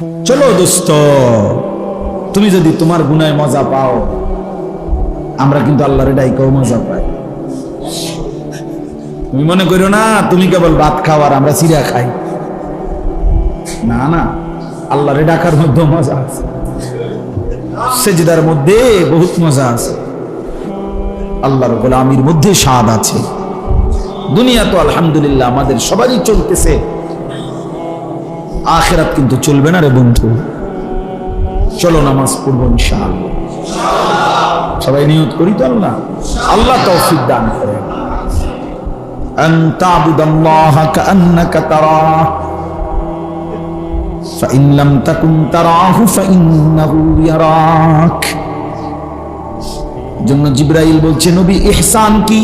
চলো দোস্ত, তুমি যদি তোমার গুনায় মজা পাও, আমরা কিন্তু আল্লাহর ডাইকেও মজা পাই। তুমি মনে করো না, তুমি কেবল ভাত খাও আর আমরা চিরা খাই। না না, আল্লাহরে ডাকার মধ্যে মজা আছে। সেজদার মধ্যে বহুত মজা আছে। আল্লাহর গোলামির মধ্যে স্বাদ আছে। দুনিয়া তো আলহামদুলিল্লাহ আমাদের সবারই চলতেছে। আখেরাত কিন্তু চলবে না রে বন্ধু চলো নামাজ পড়ব ইনশাআল্লাহ সবাই নিয়ত করি তো আল্লাহ আল্লাহ তৌফিক দান করেন أن تعبد الله كأنك تراه فإن لم تكن تراه فإنه يراك জন্য জিব্রাইল বলছে নবী ইহসান কি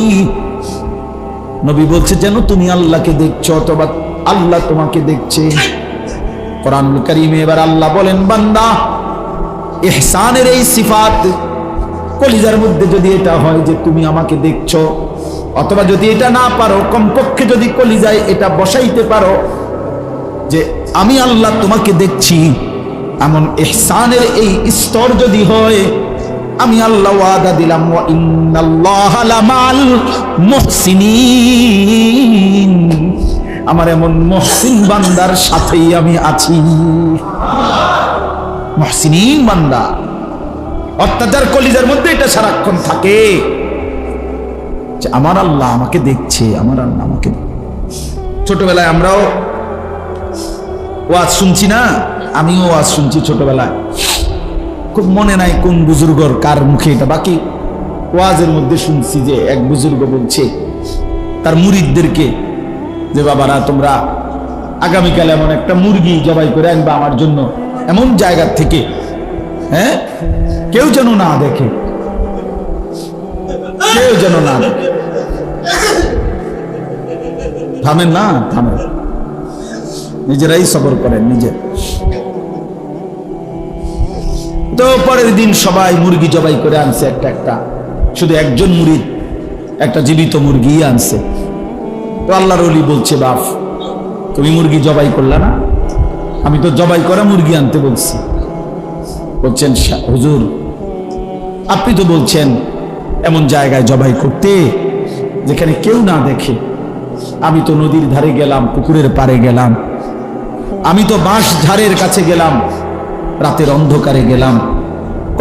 নবী বলছে যেন তুমি আল্লাহকে দেখছো অথবা আল্লাহ তোমাকে দেখছে কোরআনুল করিমে এবার আল্লাহ বলেন, বান্দা, ইহসানের এই সিফাত কলিজার মধ্যে যদি এটা হয় যে তুমি আমাকে দেখছ, অথবা যদি এটা না পারো, কমপক্ষে যদি কলিজায় এটা বসাইতে পারো যে আমি আল্লাহ তোমাকে দেখছি, এমন এহসানের এই স্তর যদি হয়, আমি আল্লাহ ওয়াদা দিলাম, ওয়া আমার এমন মহসিন বান্দার সাথেই আমি আছি। মহসিনিন বান্দা, অত্যাচার কলিজার মধ্যে এটা সারাক্ষণ থাকে। যে আমার আল্লাহ আমাকে দেখছে, আমার আল্লাহ আমাকে ছোটবেলায় আমরাও ওয়াজ শুনছি না? আমিও ওয়াজ শুনছি ছোটবেলায়। খুব মনে নাই কোন বুজুর্গর কার মুখে এটা বাকি। ওয়াজের মধ্যে শুনছি যে এক বুজুর্গ বলছে, তার মুরিদদেরকে যে বাবারা, তোমরা আগামীকাল এমন একটা মুরগি জবাই করে আনবা আমার জন্য। এমন জায়গা থেকে হ্যাঁ? কেউ যেন না দেখে। কেউ যেন না দেখে। থামেন না, থামেন। নিজেরাই সবর করেন, নিজে। তো পরের দিন সবাই মুরগি জবাই করে আনছে একটা একটা। শুধু একজন মুরগি, একটা জীবিত মুরগি আনছে। তো আল্লাহর অলি বলছে, বাপ, তুমি মুরগি জবাই করলা না? আমি তো জবাই করা মুরগি আনতে বলছি। বলছেন হুজুর, আপনি তো বলছেন এমন জায়গায় জবাই করতে যেখানে কেউ না দেখে। আমি তো নদীর ধারে গেলাম, পুকুরের পাড়ে গেলাম। আমি তো বাঁশ ঝাড়ের কাছে গেলাম, রাতের অন্ধকারে গেলাম।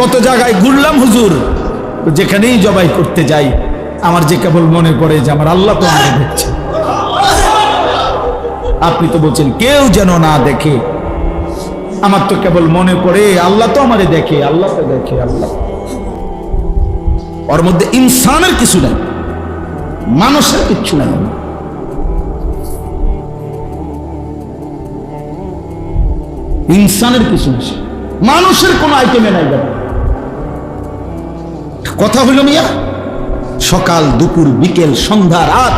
কত জায়গায় ঘুরলাম, হুজুর, যেখানেই জবাই করতে যাই। আমার যে কেবল মনে পড়ে যে আমার আল্লাহ তো আমাকে দেখছে। আপনি তো বলছেন, কেউ যেন না দেখে। আমার তো কেবল মনে পড়ে, আল্লাহ তো আমারে দেখে, আল্লাহ তো দেখে, আল্লাহ। ওর মধ্যে ইনসানের কিছু নাই, মানুষের কিচ্ছু নাই। ইনসানের কিছু নাই, মানুষের কোনো আইটেমে নাই কথা হইল মিয়া, সকাল, দুপুর, বিকেল, সন্ধ্যা, রাত।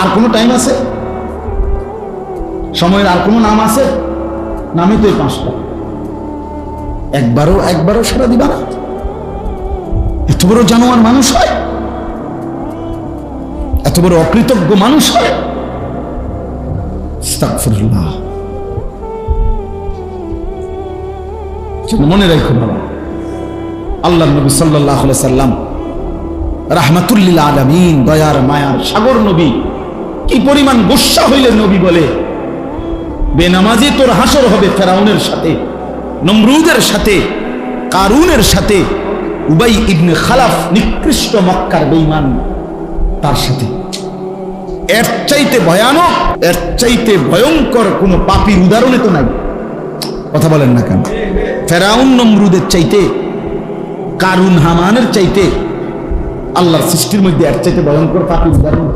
আর কোনো টাইম আছে? সময়ের আর কোনো নাম আছে? নামই তো এই পাঁচটা। একবারও একবারও সারা দিবা না? এত বড় জানোয়ার মানুষ হয়? এত বড় অকৃতজ্ঞ মানুষ হয়? মনে রাখো বাবা আল্লাহ নবী সাল্লাহ সাল্লাম রাহমাতুল্লিল আলমিন, দয়ার মায়ার সাগর নবী, কি পরিমাণ গোসা হইলে নবী বলে বেনামাজি তোর হাসর হবে ফেরাউনের সাথে, নমরুদের সাথে, কারুনের সাথে, উবাই ইবনে খালাফ নিকৃষ্ট মক্কার বেইমান তার সাথে। এর চাইতে ভয়ানক, এর চাইতে ভয়ঙ্কর কোনো পাপির উদাহরণে তো নাই। কথা বলেন না কেন? ফেরাউন নমরুদের চাইতে, কারুন হামানের চাইতে আল্লাহর সৃষ্টির মধ্যে এর চাইতে ভয়ঙ্কর পাপি উদাহরণ।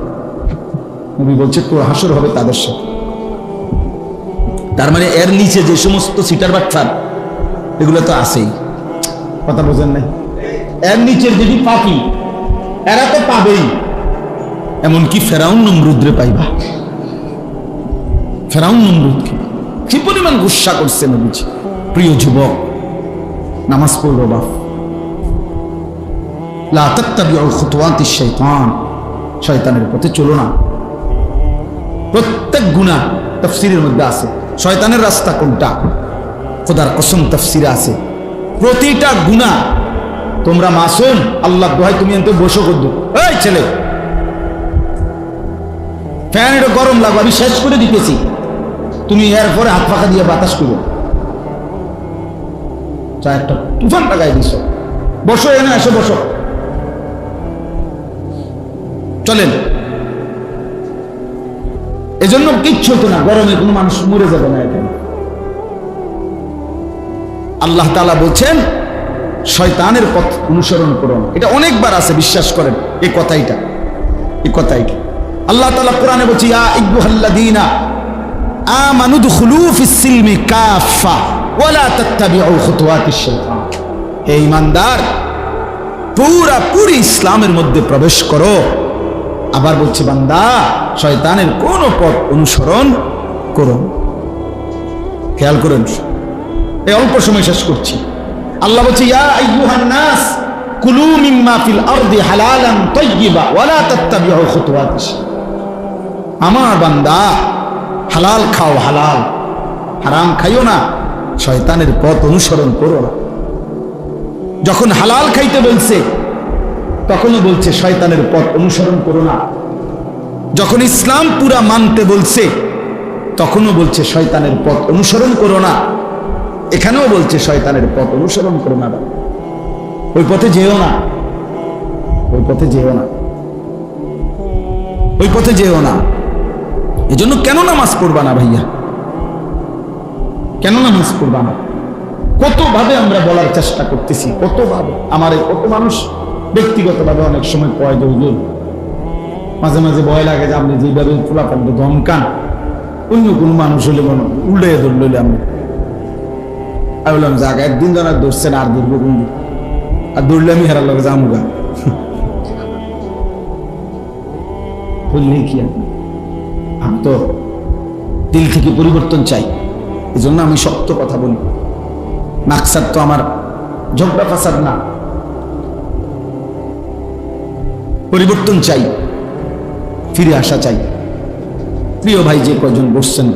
বলছে, তোর হাসর হবে তাদের সাথে। তার মানে এর নিচে যে সমস্ত সিটার বাচ্চার এগুলো তো আছেই। কথা বোঝেন নাই। এর নিচের যদি পাপি এরা তো পাবেই। এমনকি ফেরাউন নমরুদ্রে পাইবা। ফেরাউন নমরুদকে কি পরিমাণ গুসা করছে নবীজি? প্রিয় যুবক নামাজ পড়ল বাপ। শয়তানের পথে চলো না। প্রত্যেক গুনাহ তাফসীরের মধ্যে আছে। শয়তানের রাস্তা কোনটা? খোদার কসম তফসিরে আছে। প্রতিটা গুণা তোমরা মাসুম আল্লাহ দোহাই তুমি এনতে বসো করদু এই ছেলে! ফ্যান এটা গরম লাগবে, আমি শেষ করে দিতেছি। তুমি এর পরে হাত পাখা দিয়ে বাতাস করো। চা একটা তুফান লাগাই দিছ। বসো এনে এসে বসো। চলেন। এজন্য কিচ্ছু হতো না, গরমে কোনো মানুষ মরে যাবে না এখানে। আল্লাহ তালা বলছেন, শয়তানের পথ অনুসরণ করুন। এটা অনেকবার আছে, বিশ্বাস করেন, এই কথাইটা। এই কথাইটা। আল্লাহ তালা কোরআনে বলছি, ইয়া ইব্বুহাল্লাদিনা আমানু দুখুলু ফিস সিলমি কাফা ওয়ালা তাত্তাবিউ খুতুওয়াতিশ শাইতান। হে ঈমানদার, পুরা পুরি ইসলামের মধ্যে প্রবেশ করো। আবার বলছে, বান্দা, শয়তানের কোন পথ অনুসরণ করুন খেয়াল করুন, এই অল্প সময় শেষ করছি। আল্লাহ বলছে, ইয়া আইয়ুহান নাস, কুলু মিম্মা ফিল আরদি হালালান তাইয়্যিবা ওয়ালা তাত্তাবিউ খুতুওয়াতিশ আমার বান্দা, হালাল খাও, হালাল। হারাম খাইও না, শয়তানের পথ অনুসরণ করো না। যখন হালাল খাইতে বলছে তখনও বলছে, শয়তানের পথ অনুসরণ করো না। যখন ইসলাম পুরা মানতে বলছে, তখনও বলছে, শয়তানের পথ অনুসরণ করো না। এখানেও বলছে, শয়তানের পথ অনুসরণ করো না ওই পথে যেও না। ওই পথে যেও না। ওই পথে যেও না। এজন্য কেন নামাজ পড়বা না ভাইয়া? কেন নামাজ পড়বা না? কতভাবে আমরা বলার চেষ্টা করতেছি? কতভাবে? আমার এই কত মানুষ ব্যক্তিগতভাবে অনেক সময় কয় যে মাঝে মাঝে ভয় লাগে যে আপনি যেভাবে ফুলা ধমকান, অন্য কোনো মানুষ হলে মনে উল্টে ধরলে আমি আমি বললাম, যাক, একদিন যেন ধরছেন আর ধরবো কোন আর দৌড়লে আমি হেরার লগে যামুগা বললেই কি আমি তো দিল থেকে পরিবর্তন চাই এই জন্য আমি শক্ত কথা বলি। মাকসাদ তো আমার ঝগড়া ফাসাদ না। পরিবর্তন চাই, ফিরে আসা চাই। প্রিয় ভাই যে কয়জন বসছেন,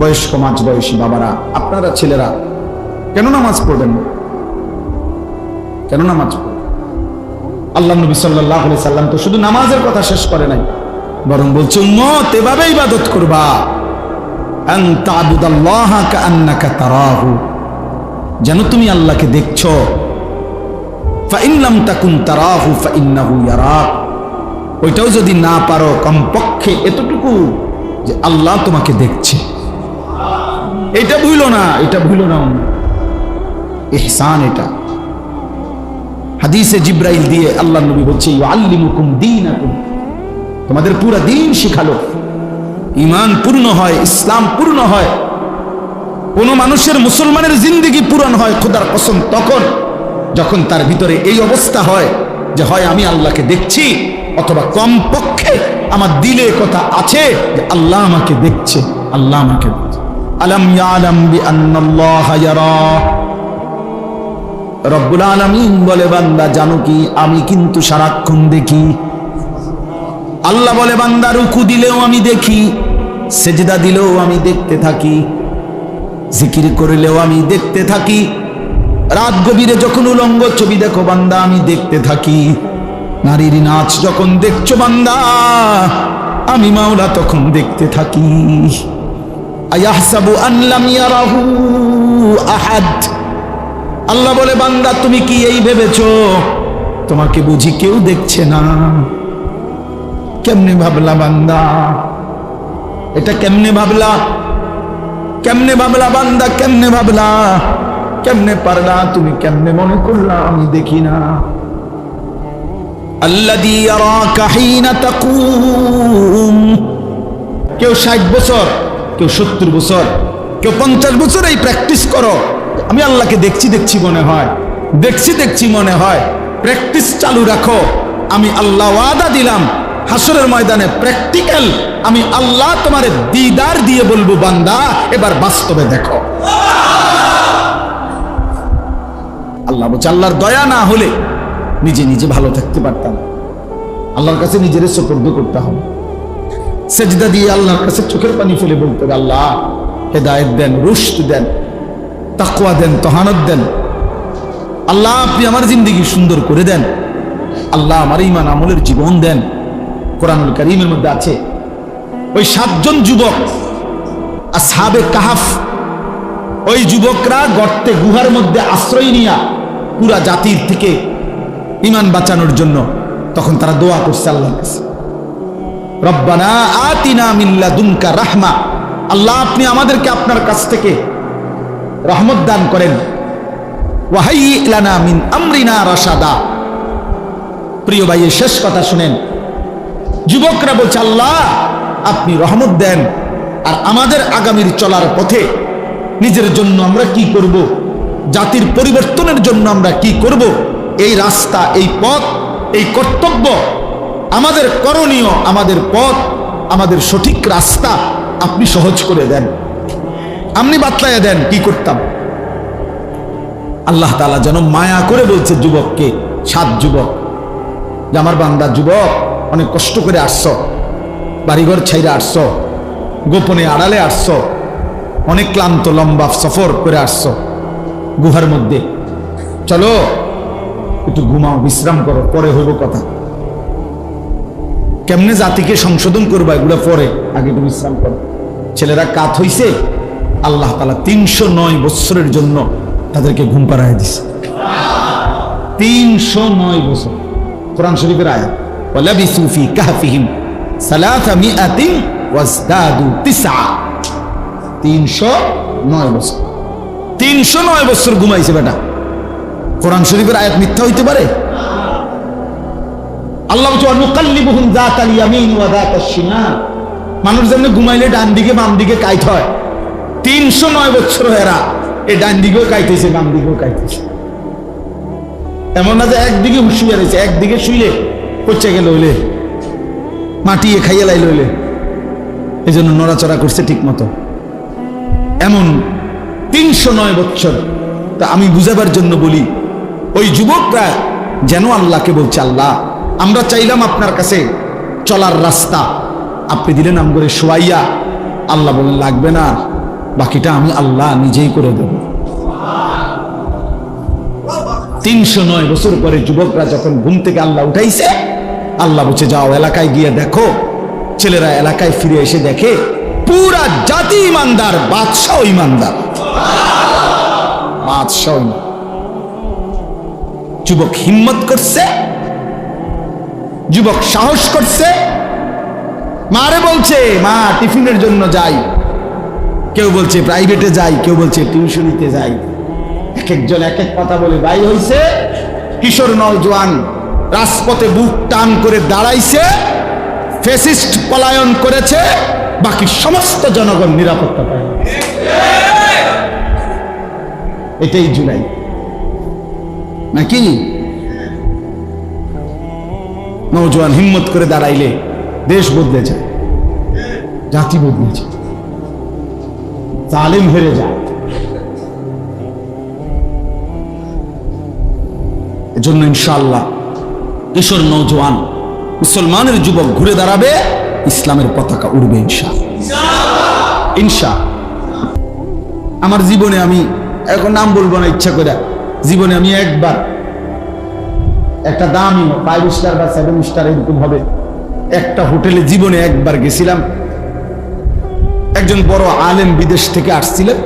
বয়স্ক মাঝ বয়সী বাবারা, আপনারা ছেলেরা, কেন নামাজ পড়বেন? কেন নামাজ পড়বেন? আল্লাহ নবী সাল্লাহ সাল্লাম তো শুধু নামাজের কথা শেষ করে নাই, বরং বলছে, উম্মত এভাবে ইবাদত করবা। যেন তুমি আল্লাহকে দেখছ ফাইন লাম তাকুন তারাহু, ফাইন্নাহু ইয়ারাক ওইটাও যদি না পারো কমপক্ষে এতটুকু যে আল্লাহ তোমাকে দেখছে। এটা ভুলো না, এটা ভুলো না ইহসান এটা। হাদিসে জিব্রাইল দিয়ে আল্লাহ নবী বলছে আল্লিমুকুম দীনাকুম। তোমাদের পুরা দিন শিখালো। ইমান পূর্ণ হয়, ইসলাম পূর্ণ হয়। কোন মানুষের মুসলমানের জিন্দিগি পূরণ হয়, খোদার কসম, তখন যখন তার ভিতরে এই অবস্থা হয় যে হয় আমি আল্লাহকে দেখছি অথবা কম পক্ষে আমার দিলে কথা আছে যে আল্লাহ আমাকে দেখছে, আল্লাহ আমাকে দেখছে আলম রব্বুল আলামিন বলে, বান্দা, জানো কি? আমি কিন্তু সারাক্ষণ দেখি। আল্লাহ বলে, বান্দা, রুকু দিলেও আমি দেখি, সেজদা দিলেও আমি দেখতে থাকি, জিকির করিলেও আমি দেখতে থাকি রাত গভীরে যখন উলঙ্গ ছবি দেখো বান্দা, আমি দেখতে থাকি। নারীর নাচ যখন দেখছ বান্দা, আমি মাওলা তখন দেখতে থাকি। আহাদ। আল্লাহ বলে, বান্দা, তুমি কি এই ভেবেছো? তোমাকে বুঝি কেউ দেখছে না। কেমনে ভাবলা বান্দা? এটা কেমনে ভাবলা? কেমনে ভাবলা বান্দা? কেমনে ভাবলা? কেমনে পারলা? তুমি কেমনে মনে করলা? আমি দেখি না। কেউ ষাট বছর, কেউ সত্তর বছর, কেউ পঞ্চাশ বছর এই প্র্যাকটিস করো। আমি আল্লাহকে দেখছি দেখছি মনে হয়। দেখছি দেখছি মনে হয়। প্র্যাকটিস চালু রাখো। আমি আল্লাহ ওয়াদা দিলাম। হাসরের ময়দানে প্র্যাকটিক্যাল। আমি আল্লাহ তোমার দিদার দিয়ে বলব, বান্দা, এবার বাস্তবে দেখো। আল্লাহ বলছে, আল্লাহর দয়া না হলে নিজে নিজে ভালো থাকতে পারতাম। আল্লাহর কাছে নিজের সোপর্দ করতে হবে। সেজদা দিয়ে আল্লাহর কাছে চোখের পানি ফেলে বলতে হবে, আল্লাহ, হেদায়ত দেন রুষ্ট দেন তাকুয়া দেন, তহানত দেন। আল্লাহ, আপনি আমার জিন্দগি সুন্দর করে দেন। আল্লাহ, আমার ইমান আমলের জীবন দেন। কোরআনুল করিমের মধ্যে আছে, ওই সাতজন যুবক আর সাবে কাহাফ, ওই যুবকরা গর্তে গুহার মধ্যে আশ্রয় নিয়া পুরা জাতির থেকে ইমান বাঁচানোর জন্য তখন তারা দোয়া করছে আল্লাহর কাছে। রব্বানা আতিনা মিল্লা দুমকা রাহমা। আল্লাহ, আপনি আমাদেরকে আপনার কাছ থেকে রহমত দান করেন। ওয়াহাই ইলানা আমরিনা রাশাদা। প্রিয় ভাইয়ের শেষ কথা শুনেন। যুবকরা বলছে, আল্লাহ, আপনি রহমত দেন। আর আমাদের আগামীর চলার পথে নিজের জন্য আমরা কি করব? জাতির পরিবর্তনের জন্য আমরা কি করব? এই রাস্তা, এই পথ, এই কর্তব্য আমাদের করণীয়, আমাদের পথ, আমাদের সঠিক রাস্তা আপনি সহজ করে দেন। আপনি বাতলাইয়া দেন, কি করতাম? আল্লাহ তালা যেন মায়া করে বলছে, যুবককে, সাত যুবক। যে আমার বান্দা, যুবক, অনেক কষ্ট করে আসছ। বাড়িঘর ছাইরে আসছ। গোপনে আড়ালে আসছ। অনেক ক্লান্ত, লম্বা সফর করে আসছ। গুহার মধ্যে। চলো, একটু ঘুমাও, বিশ্রাম করো, পরে হইব কথা। কেমনে জাতিকে সংশোধন করবা এগুলো পরে? আগে একটু বিশ্রাম করো। ছেলেরা কাত হইছে, আল্লাহ তালা তিনশো নয় বৎসরের জন্য তাদেরকে ঘুম পাড়ায় দিছে। তিনশো নয় বছর। কোরআন শরীফের আয়াত, ওয়ালাবিসু ফি কাহফিহিম সালাসা মিআতিন ওয়াজদাদু তিসআ। তিনশো নয় বছর। তিনশো নয় বছর ঘুমাইছে বেটা। কোরআন শরীফের আয়াত মিথ্যা হইতে পারে? মানুষ যেমন ঘুমাইলে ডান দিকে বাম দিকে কাইত হয়। তিনশো নয় বছর এরা এই ডান দিকেও কাইতেছে, বাম দিকেও কাইতেছে। এমন না যে একদিকে শুয়ে রয়েছে একদিকে শুইলে পচে গেল হইলে মাটিয়ে খাইয়ে লাইল হইলে। এই জন্য নড়াচড়া করছে ঠিক মতো এমন তিনশো নয় বছর তা আমি বুঝাবার জন্য বলি, ওই যুবকরা যেন আল্লাহকে বলছে, আল্লাহ, আমরা চাইলাম আপনার কাছে চলার রাস্তা। আপনি দিলেন নাম করে শোয়াইয়া, আল্লাহ বলে লাগবে না, বাকিটা আমি আল্লাহ নিজেই করে দেব। তিনশো নয় বছর পরে যুবকরা যখন ঘুম থেকে আল্লাহ উঠাইছে, আল্লাহ বলছে, যাও এলাকায় গিয়ে দেখো। ছেলেরা এলাকায় ফিরে এসে দেখে, পুরা জাতি ইমানদার, বাদশাহ ইমানদার। যুবক হিম্মত করছে যুবক সাহস করছে মারে বলছে মা টিফিনের জন্য যাই কেউ বলছে প্রাইভেটে যাই কেউ বলছে টিউশনিতে যাই। এক একজন এক এক কথা বলে ভাই হইছে। কিশোর নওজোয়ান রাজপথে বুক টান করে দাঁড়াইছে। ফেসিস্ট পলায়ন করেছে। বাকি সমস্ত জনগণ নিরাপত্তা পায়। এটাই জুলাই। নাকি? নৌজওয়ান হিম্মত করে দাঁড়াইলে দেশ বদলে যায়, জাতি বদলে যায় তালিম হেরে যায়। এজন্য ইনশাআল্লাহ কিশোর নৌজওয়ান মুসলমানের যুবক ঘুরে দাঁড়াবে, ইসলামের পতাকা উড়বে ইনশা ইনশা আমার জীবনে আমি এখন নাম বলব না, ইচ্ছা করে। জীবনে আমি একবার একটা দামি ফাইভ স্টার বা সেভেন স্টার এরকম হবে, একটা হোটেলে জীবনে একবার গেছিলাম। একজন বড় আলেম বিদেশ থেকে আসছিলেন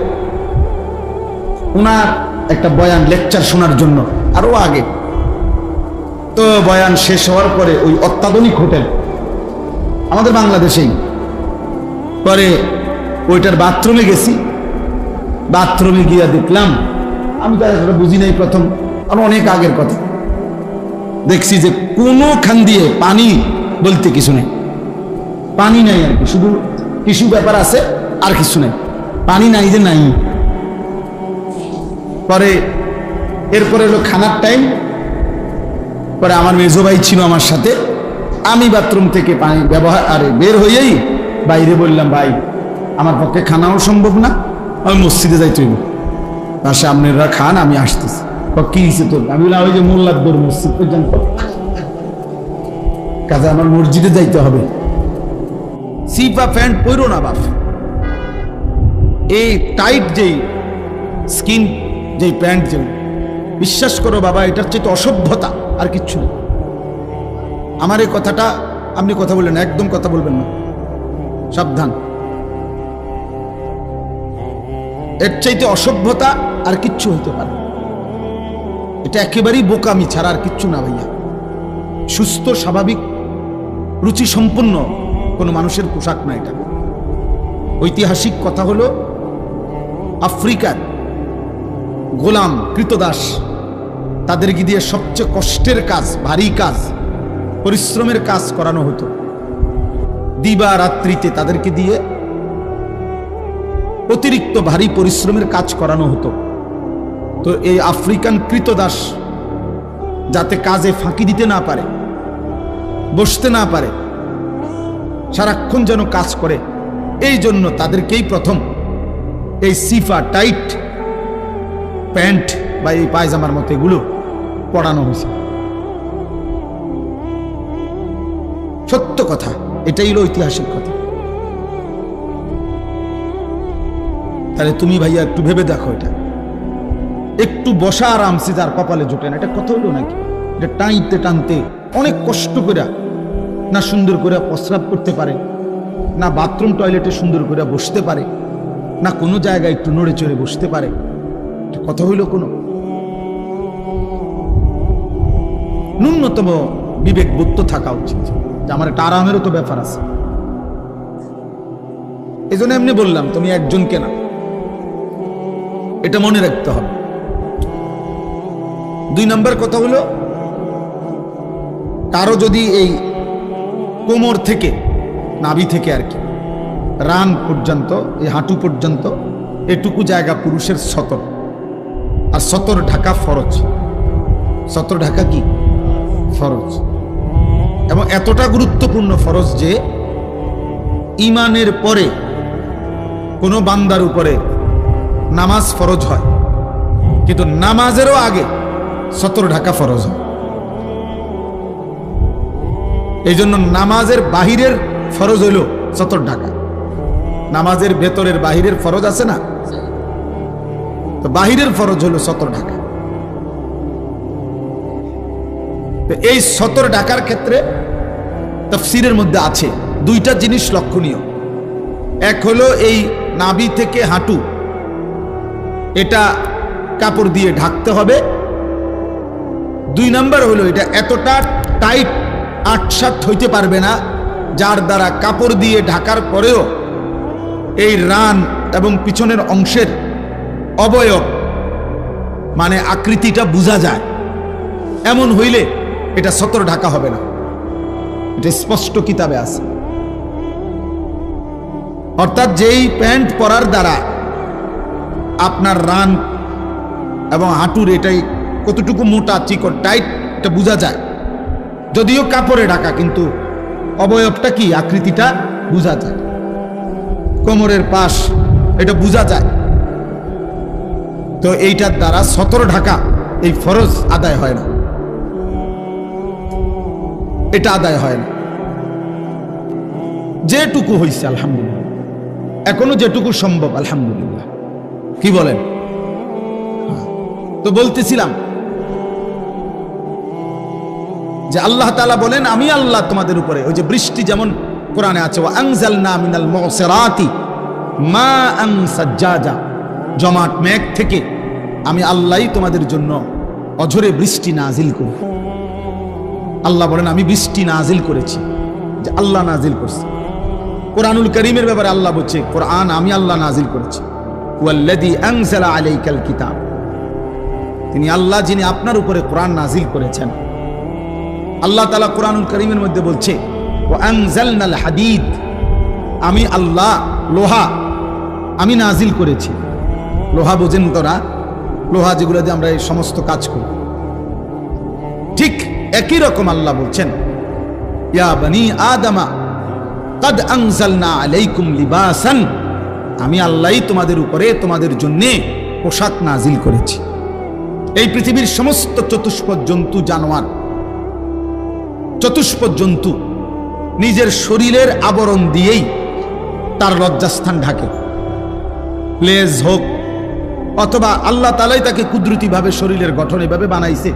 ওনার একটা বয়ান লেকচার শোনার জন্য, আরও আগে। তো বয়ান শেষ হওয়ার পরে ওই অত্যাধুনিক হোটেল আমাদের বাংলাদেশেই। পরে ওইটার বাথরুমে গেছি। বাথরুমে গিয়া দেখলাম, আমি তো আসলে বুঝি নাই প্রথম, আর অনেক আগের কথা। দেখছি যে কোনোখান দিয়ে পানি বলতে কিছু নেই। পানি নাই আর কি, শুধু কিছু ব্যাপার আছে, আর কিছু নেই। পানি নাই যে নাই। পরে এরপরে হলো খানার টাইম পরে আমার মেজো ভাই ছিল আমার সাথে। আমি বাথরুম থেকে পানি ব্যবহার, আরে বের হয়েই বাইরে বললাম, ভাই, আমার পক্ষে খানাও সম্ভব না। আমি মসজিদে যাই তুই পাশে আপনারা খান, আমি আসতেছি। কি হয়েছে তোর? আমি বললাম, ওই যে মোল্লার দৌড় মসজিদ পর্যন্ত কাজে আমার মসজিদে যাইতে হবে। সিপা প্যান্ট পরো না বাপ। এই টাইট যেই স্কিন, যেই প্যান্ট যে বিশ্বাস করো বাবা, এটার চেয়ে অসভ্যতা আর কিচ্ছু নেই আমার এই কথাটা আপনি কথা বললেন একদম কথা বলবেন না। সাবধান। এর চাইতে অসভ্যতা আর কিচ্ছু হইতে পারে এটা একেবারেই বোকামি ছাড়া আর কিচ্ছু না ভাইয়া। সুস্থ, স্বাভাবিক রুচি সম্পন্ন কোনো মানুষের পোশাক না এটা। ঐতিহাসিক কথা হলো, আফ্রিকার গোলাম কৃতদাস তাদেরকে দিয়ে সবচেয়ে কষ্টের কাজ, ভারী কাজ, পরিশ্রমের কাজ করানো হতো? দিবা রাত্রিতে তাদেরকে দিয়ে অতিরিক্ত ভারী পরিশ্রমের কাজ করানো হতো। তো এই আফ্রিকান কৃতদাস যাতে কাজে ফাঁকি দিতে না পারে, বসতে না পারে, সারাক্ষণ যেন কাজ করে, এই জন্য তাদেরকেই প্রথম এই সিফা টাইট প্যান্ট বা এই পায়জামার মতো এগুলো পড়ানো হয়েছে। সত্য কথা, এটাই হলো ঐতিহাসিক কথা। তাহলে তুমি ভাইয়া একটু ভেবে দেখো এটা। একটু বসা আরামসে যার কপালে জোটে না। এটা কথা হলো নাকি? এটা টানতে টানতে অনেক কষ্ট করে না সুন্দর করে প্রস্রাব করতে পারে, না বাথরুম টয়লেটে সুন্দর করে বসতে পারে, না কোনো জায়গায় একটু নড়ে চড়ে বসতে পারে। কথা হইল কোনো? ন্যূনতম বিবেক তো থাকা উচিত। যে আমার একটা আরামেরও তো ব্যাপার আছে। এই জন্য এমনি বললাম, তুমি একজনকে না এটা মনে রাখতে হবে। দুই নম্বর কথা হলো, কারও যদি এই কোমর থেকে, নাভি থেকে আর কি, রান পর্যন্ত, এই হাঁটু পর্যন্ত, এটুকু জায়গা পুরুষের সতর। আর সতর ঢাকা ফরজ। সতর ঢাকা কি? ফরজ। এবং এতটা গুরুত্বপূর্ণ ফরজ যে, ইমানের পরে কোনো বান্দার উপরে নামাজ ফরজ হয়। কিন্তু নামাজেরও আগে সতর ঢাকা ফরজ হয়। এই জন্য নামাজের বাহিরের ফরজ হইল সতর ঢাকা। নামাজের ভেতরের বাহিরের ফরজ আছে না? তো বাহিরের ফরজ হলো সতর ঢাকা। তো এই সতর ঢাকার ক্ষেত্রে তফসিরের মধ্যে আছে দুইটা জিনিস লক্ষণীয়। এক হলো এই নাবি থেকে হাঁটু এটা কাপড় দিয়ে ঢাকতে হবে। দুই নাম্বার হলো, এটা এতটা টাইট আটসাত হইতে পারবে না, যার দ্বারা কাপড় দিয়ে ঢাকার পরেও এই রান এবং পিছনের অংশের অবয়ব মানে আকৃতিটা বোঝা যায়। এমন হইলে এটা সতর ঢাকা হবে না। এটা স্পষ্ট কিতাবে আছে। অর্থাৎ যেই প্যান্ট পরার দ্বারা আপনার রান এবং হাঁটুর এটাই কতটুকু মোটা, চিকন টাইট এটা বোঝা যায়। যদিও কাপড়ে ঢাকা, কিন্তু অবয়বটা কি, আকৃতিটা বোঝা যায়। কোমরের পাশ, এটা বোঝা যায়। তো এইটার দ্বারা সতর ঢাকা, এই ফরজ আদায় হয় না। এটা আদায় হয় না। যেটুকু হয়েছে আলহামদুলিল্লাহ। এখনও যেটুকু সম্ভব, আলহামদুলিল্লাহ। কি বলেন। তো বলতেছিলাম যে আল্লাহ তালা বলেন, আমি আল্লাহ তোমাদের উপরে। ওই যে বৃষ্টি যেমন কোরআনে আছে জমাট মেঘ থেকে আমি আল্লাহই তোমাদের জন্য অঝরে বৃষ্টি নাজিল করি। আল্লাহ বলেন, আমি বৃষ্টি নাজিল করেছি। যে আল্লাহ নাজিল করছে। কোরআনুল করিমের ব্যাপারে আল্লাহ বলছে, কোরআন আমি আল্লাহ নাজিল করেছি। তিনি আল্লাহ যিনি আপনার উপরে কোরআন নাজিল করেছেন। আল্লাহ তালা কোরআনুল করিমের মধ্যে বলছে হাদিদ আমি আল্লাহ, লোহা, আমি নাজিল করেছি। লোহা বোঝেন তোরা, লোহা যেগুলো দিয়ে আমরা এই সমস্ত কাজ করি। ঠিক একই রকম আল্লাহ বলছেন, ইয়া বনি আদামা, কদ আনজালনা আলাইকুম লিবাসান আমি আল্লাহই তোমাদের উপরে, তোমাদের জন্যে পোশাক নাজিল করেছি। এই পৃথিবীর সমস্ত চতুষ্পদ জন্তু, জানোয়ার চতুষ্পদ জন্তু নিজের শরীরের আবরণ দিয়েই তার লজ্জাস্থান ঢাকে। লেজ হোক, অথবা আল্লাহ তালাই তাকে কুদরতিভাবে শরীরের গঠন এভাবে বানাইছে